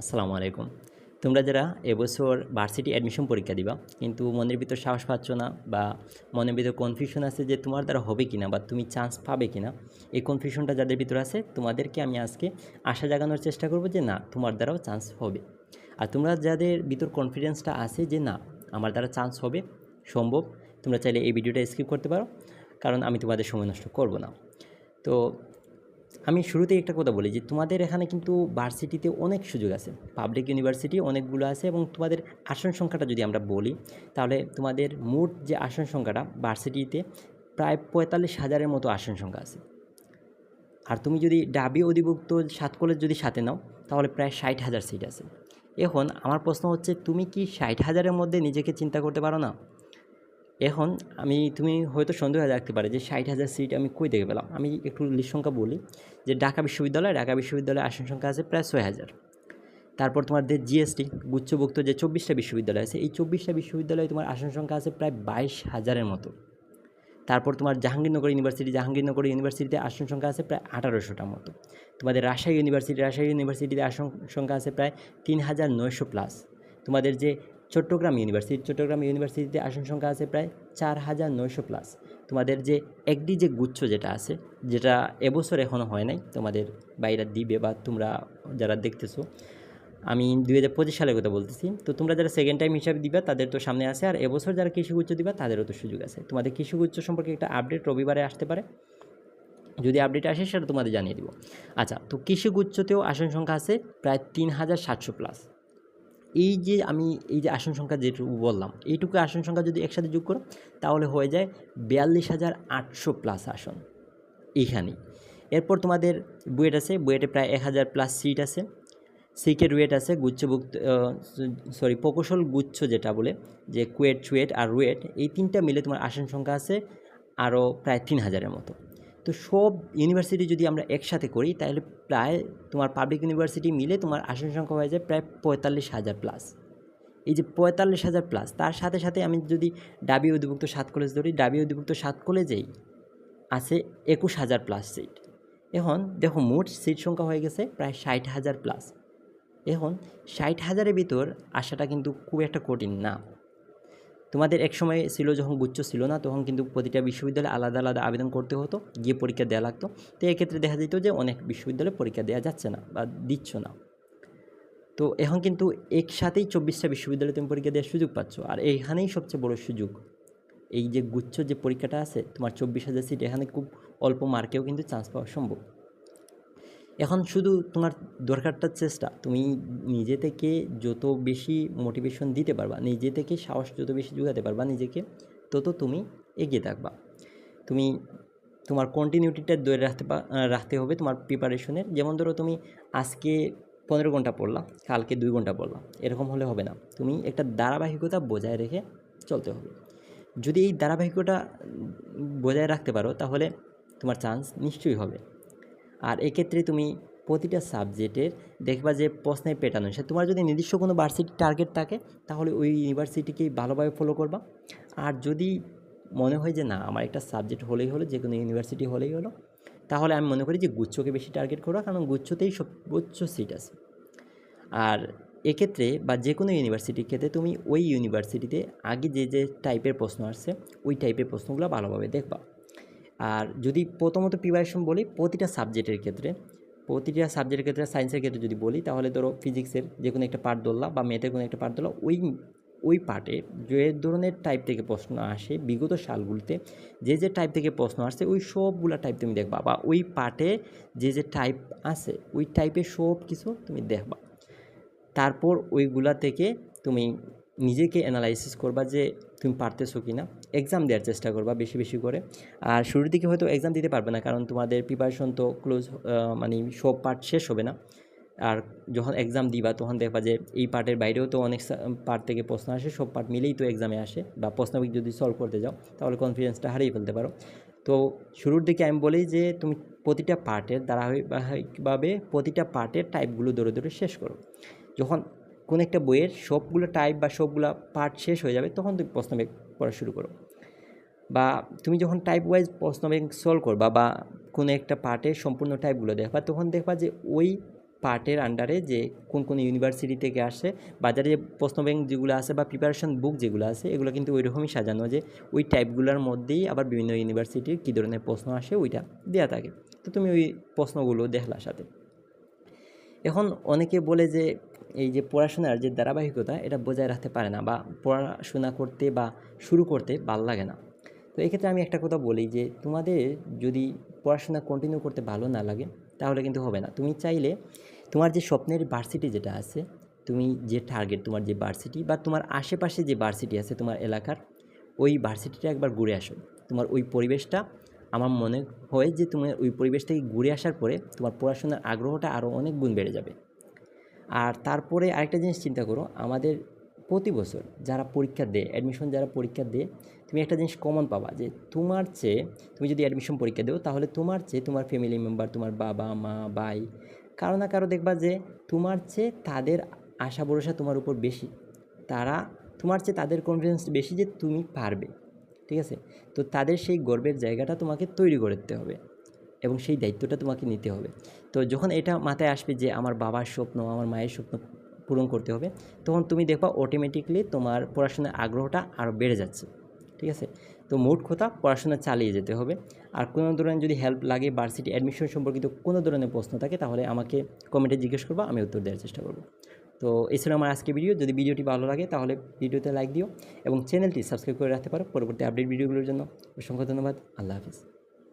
আসসালামু আলাইকুম। তোমরা যারা এবছর ভার্সিটি অ্যাডমিশন পরীক্ষা দিবা, কিন্তু মনের ভিতর সাহস পাচ্ছ না বা মনের ভিতর কনফিউশন আছে যে তোমার দ্বারা হবে কিনা বা তুমি চান্স পাবে কিনা, এই কনফিউশনটা যাদের ভিতর আছে, তোমাদেরকে আমি আজকে আশা জাগানোর চেষ্টা করব যে না, তোমার দ্বারাও চান্স হবে। আর তোমরা যাদের ভিতর কনফিডেন্সটা আছে যে না, আমার দ্বারা চান্স হবে, সম্ভব, তোমরা চাইলে এই ভিডিওটা স্কিপ করতে পারো, কারণ আমি তোমাদের সময় নষ্ট করব না। তো আমি শুরুতেই একটা কথা বলি যে তোমাদের এখানে কিন্তু ভার্সিটিতে অনেক সুযোগ আছে। পাবলিক ইউনিভার্সিটি অনেকগুলো আছে এবং তোমাদের আসন সংখ্যাটা যদি আমরা বলি, তাহলে তোমাদের মোট যে আসন সংখ্যাটা ভার্সিটিতে প্রায় পঁয়তাল্লিশ হাজারের মতো আসন সংখ্যা আছে। আর তুমি যদি ডাবি অধিভুক্ত সাত কলেজ যদি সাথে নাও, তাহলে প্রায় ষাট হাজার সিট আছে। এখন আমার প্রশ্ন হচ্ছে, তুমি কি ষাট হাজারের মধ্যে নিজেকে চিন্তা করতে পারো না? এখন আমি, তুমি হয়তো সন্দেহ রাখতে পারে যে ষাট হাজার সিট আমি কই দেখে পেলাম? আমি একটু লিস্ট সংখ্যা বলি, যে ঢাকা বিশ্ববিদ্যালয়, ঢাকা বিশ্ববিদ্যালয়ের আসন সংখ্যা আছে প্রায় ছয় হাজার। তারপর তোমাদের জিএসটি গুচ্ছভুক্ত যে চব্বিশটা বিশ্ববিদ্যালয় আছে, এই চব্বিশটা বিশ্ববিদ্যালয়ে তোমার আসন সংখ্যা আছে প্রায় বাইশ হাজারের মতো। তারপর তোমার জাহাঙ্গীরনগর ইউনিভার্সিটি, জাহাঙ্গীরনগর ইউনিভার্সিটিতে আসন সংখ্যা আছে প্রায় আঠারোশোটার মতো। তোমাদের রাজশাহী ইউনিভার্সিটি, রাজশাহী ইউনিভার্সিটিতে আসন সংখ্যা আছে প্রায় তিন হাজার নয়শো প্লাস। তোমাদের যে চট্টগ্রাম ইউনিভার্সিটি, চট্টগ্রাম ইউনিভার্সিটিতে আসন সংখ্যা আছে প্রায় চার হাজার নয়শো প্লাস তোমাদের যে একটি যে গুচ্ছ যেটা আছে, যেটা এবছর এখনও হয় নাই, তোমাদের বাইরা দিবে বা তোমরা যারা দেখতেছো। আমি দুই হাজার পঁচিশ সালের কথা বলতেছি। তো তোমরা যারা সেকেন্ড টাইম হিসাবে দিবা, তাদের তো সামনে আছে। আর এবছর যারা কৃষিগুচ্ছ দিবা, তাদেরও তো সুযোগ আছে। তোমাদের কৃষিগুচ্ছ সম্পর্কে একটা আপডেট রবিবারে আসতে পারে। যদি আপডেট আসে, সেটা তোমাদের জানিয়ে দিব। আচ্ছা তো কৃষিগুচ্ছতেও আসন সংখ্যা আছে প্রায় তিন হাজার সাতশো প্লাস এই যে আমি, এই যে আসন সংখ্যা যেটুকু বললাম, এইটুকু আসন সংখ্যা যদি একসাথে যোগ করো, তাহলে হয়ে যায় বিয়াল্লিশ হাজার আটশো প্লাস আসন এইখানেই এরপর তোমাদের বুয়েট আছে, বুয়েটে প্রায় এক হাজার প্লাস সিট আছে। সিকের রুয়েট আছে গুচ্ছভুক্ত সরি প্রকৌশল গুচ্ছ যেটা বলে, যে কুয়েট চুয়েট আর রুয়েট, এই তিনটা মিলে তোমার আসন সংখ্যা আছে আরও প্রায় তিন হাজারের মতো। তো সব ইউনিভার্সিটি যদি আমরা একসাথে করি, তাহলে প্রায় তোমার পাবলিক ইউনিভার্সিটি মিলে তোমার আসন সংখ্যা হয়ে যায় প্রায় পঁয়তাল্লিশ হাজার প্লাস এই যে পঁয়তাল্লিশ হাজার প্লাস তার সাথে সাথে আমি যদি ডাবি অধিভুক্ত সাত কলেজ ধরি ডাবি অধিভুক্ত সাত কলেজেই আছে একুশ হাজার প্লাস সিট এখন দেখো মোট সিট সংখ্যা হয়ে গেছে প্রায় ষাট হাজার প্লাস এখন ষাট হাজারের ভিতর আসাটা কিন্তু খুব একটা কঠিন না। তোমাদের এক সময় ছিল যখন গুচ্ছ ছিল না, তখন কিন্তু প্রতিটা বিশ্ববিদ্যালয়ে আলাদা আলাদা আবেদন করতে হতো, গিয়ে পরীক্ষা দেওয়া লাগতো। তো এক্ষেত্রে দেখা যেত যে অনেক বিশ্ববিদ্যালয়ে পরীক্ষা দেওয়া যাচ্ছে না বা দিচ্ছ না। তো এখন কিন্তু একসাথেই চব্বিশটা বিশ্ববিদ্যালয়ে তুমি পরীক্ষা দেওয়ার সুযোগ পাচ্ছ। আর এইখানেই সবচেয়ে বড় সুযোগ, এই যে গুচ্ছ যে পরীক্ষাটা আছে, তোমার চব্বিশ হাজার সিট এখানে খুব অল্প মার্কেও কিন্তু চান্স পাওয়া সম্ভব। এখন শুধু তোমার দরকারটা চেষ্টা, তুমি নিজে থেকে যত বেশি মোটিভেশন দিতে পারবা, নিজে থেকে সাহস যত বেশি যোগাতে পারবা নিজেকে, তত তুমি এগিয়ে থাকবা। তুমি তোমার কন্টিনিউটিটা ধরে রাখতে রাখতে হবে তোমার প্রিপারেশনের যেমন ধরো তুমি আজকে পনেরো ঘণ্টা পড়লা, কালকে দুই ঘণ্টা পড়লা, এরকম হলে হবে না। তুমি একটা ধারাবাহিকতা বজায় রেখে চলতে হবে। যদি এই ধারাবাহিকতা বজায় রাখতে পারো, তাহলে তোমার চান্স নিশ্চয়ই হবে। আর এক্ষেত্রে তুমি প্রতিটা সাবজেক্টের দেখবা যে প্রশ্নের প্যাটার্ন সে তোমার যদি নির্দিষ্ট কোনো ভার্সিটি টার্গেট থাকে, তাহলে ওই ইউনিভার্সিটিকেই ভালোভাবে ফলো করবা। আর যদি মনে হয় যে না, আমার একটা সাবজেক্ট হলেই হলো, যে কোনো ইউনিভার্সিটি হলেই হলো, তাহলে আমি মনে করি যে গুচ্ছকে বেশি টার্গেট করো কারণ গুচ্ছতেই সর্বোচ্চ সিট আছে। আর এক্ষেত্রে বা যে কোনো ইউনিভার্সিটির ক্ষেত্রে তুমি ওই ইউনিভার্সিটিতে আগে যে যে টাইপের প্রশ্ন আসছে, ওই টাইপের প্রশ্নগুলো ভালোভাবে দেখবা। আর যদি প্রথমত প্রিপারেশন বলি, প্রতিটা সাবজেক্টের ক্ষেত্রে, প্রতিটা সাবজেক্টের ক্ষেত্রে সায়েন্সের ক্ষেত্রে যদি বলি, তাহলে ধরো ফিজিক্সের যে কোনো একটা পার্ট ধরলা বা ম্যাথের কোনো একটা পার্ট ধরলা ওই ওই পার্টে যে ধরনের টাইপ থেকে প্রশ্ন আসে, বিগত সালগুলিতে যে যে টাইপ থেকে প্রশ্ন আসছে, ওই সবগুলা টাইপ তুমি দেখবা বা ওই পার্টে যে যে টাইপ আছে, ওই টাইপের সব কিছু তুমি দেখবা। তারপর ওইগুলা থেকে তুমি নিজেকে অ্যানালাইসিস করবা যে তুমি পারতেছো কি না এক্সাম দেওয়ার চেষ্টা করবা বেশি বেশি করে। আর শুরুর দিকে হয়তো এক্সাম দিতে পারবে না, কারণ তোমাদের প্রিপারেশন তো ক্লোজ মানে সব পার্ট শেষ হবে না। আর যখন এক্সাম দিবা, তখন দেখবা যে এই পার্টের বাইরেও তো অনেক পার্ট থেকে প্রশ্ন আসে, সব পার্ট মিলেই তো এক্সামে আসে। বা প্রশ্নবিক যদি সলভ করতে যাও, তাহলে কনফিডেন্সটা হারিয়ে ফেলতে পারো। তো শুরুর দিকে আমি বলি যে তুমি প্রতিটা পার্টের ধারাবাহিকভাবে প্রতিটা পার্টের টাইপগুলো ধরে ধরে শেষ করো। যখন কোনো একটা বইয়ের সবগুলো টাইপ বা সবগুলো পার্ট শেষ হয়ে যাবে, তখন তুমি প্রশ্ন ব্যাংক পড়া শুরু করো। বা তুমি যখন টাইপ ওয়াইজ প্রশ্ন ব্যাংক সলভ করবা বা কোনো একটা পার্টের সম্পূর্ণ টাইপগুলো দেখবা, তখন দেখবা যে ওই পার্টের আন্ডারে যে কোন কোন ইউনিভার্সিটি থেকে আসে, বাজারে যে প্রশ্ন ব্যাংক যেগুলো আছে বা প্রিপারেশন বুক যেগুলো আছে এগুলো কিন্তু ওই রকমই সাজানো যে ওই টাইপগুলোর মধ্যেই আবার বিভিন্ন ইউনিভার্সিটির কী ধরনের প্রশ্ন আসে, ওইটা দেওয়া থাকে। তো তুমি ওই প্রশ্নগুলো দেখলা সাথে। এখন অনেকে বলে যে, এই যে পড়াশোনার যে ধারাবাহিকতা, এটা বজায় রাখতে পারে না বা পড়াশোনা করতে বা শুরু করতে ভালো লাগে না। তো এক্ষেত্রে আমি একটা কথা বলি যে, তোমাদের যদি পড়াশোনা কন্টিনিউ করতে ভালো না লাগে, তাহলে কিন্তু হবে না। তুমি চাইলে তোমার যে স্বপ্নের ভার্সিটি যেটা আছে, তুমি যে টার্গেট তোমার যে ভার্সিটি বা তোমার আশেপাশে যে ভার্সিটি আছে তোমার এলাকার, ওই ভার্সিটিটা একবার ঘুরে আসো। তোমার ওই পরিবেশটা আমার মনে হয় যে তুমি ওই পরিবেশ থেকে ঘুরে আসার পরে তোমার পড়াশোনার আগ্রহটা আরও অনেক গুণ বেড়ে যাবে। আর তারপরে আরেকটা জিনিস চিন্তা করো, আমাদের প্রতি বছর যারা পরীক্ষা দেয় অ্যাডমিশন যারা পরীক্ষা দেয়, তুমি একটা জিনিস কমন পাবা যে তোমার চেয়ে, তুমি যদি অ্যাডমিশন পরীক্ষা দেও তাহলে তোমার চেয়ে তোমার ফ্যামিলি মেম্বার তোমার বাবা, মা, ভাই কারও না কারও দেখবা যে তোমার চেয়ে তাদের আশা ভরসা তোমার উপর বেশি। তারা তোমার চেয়ে তাদের কনফিডেন্স বেশি যে তুমি পারবে। ঠিক আছে? তো তাদের সেই গর্বের জায়গাটা তোমাকে তৈরি করতে হবে এবং সেই দায়িত্বটা তোমাকে নিতে হবে। তো যখন এটা মাথায় আসবে যে আমার বাবার স্বপ্ন, আমার মায়ের স্বপ্ন পূরণ করতে হবে, তখন তুমি দেখবা অটোমেটিকলি তোমার পড়াশোনার আগ্রহটা আরও বেড়ে যাচ্ছে। ঠিক আছে? তো মোট কথা পড়াশোনা চালিয়ে যেতে হবে। আর কোনো ধরনের যদি হেল্প লাগে ভার্সিটি অ্যাডমিশন সম্পর্কিত কোনো ধরনের প্রশ্ন থাকে, তাহলে আমাকে কমেন্টে জিজ্ঞেস করবা, আমি উত্তর দেওয়ার চেষ্টা করব। তো এই ছিল আমার আজকে ভিডিও যদি ভিডিওটি ভালো লাগে, তাহলে ভিডিওতে লাইক দিও এবং চ্যানেলটি সাবস্ক্রাইব করে রাখতে পারো। পরবর্তী আপডেট ভিডিওগুলোর জন্য অসংখ্য ধন্যবাদ। আল্লাহ হাফিজ।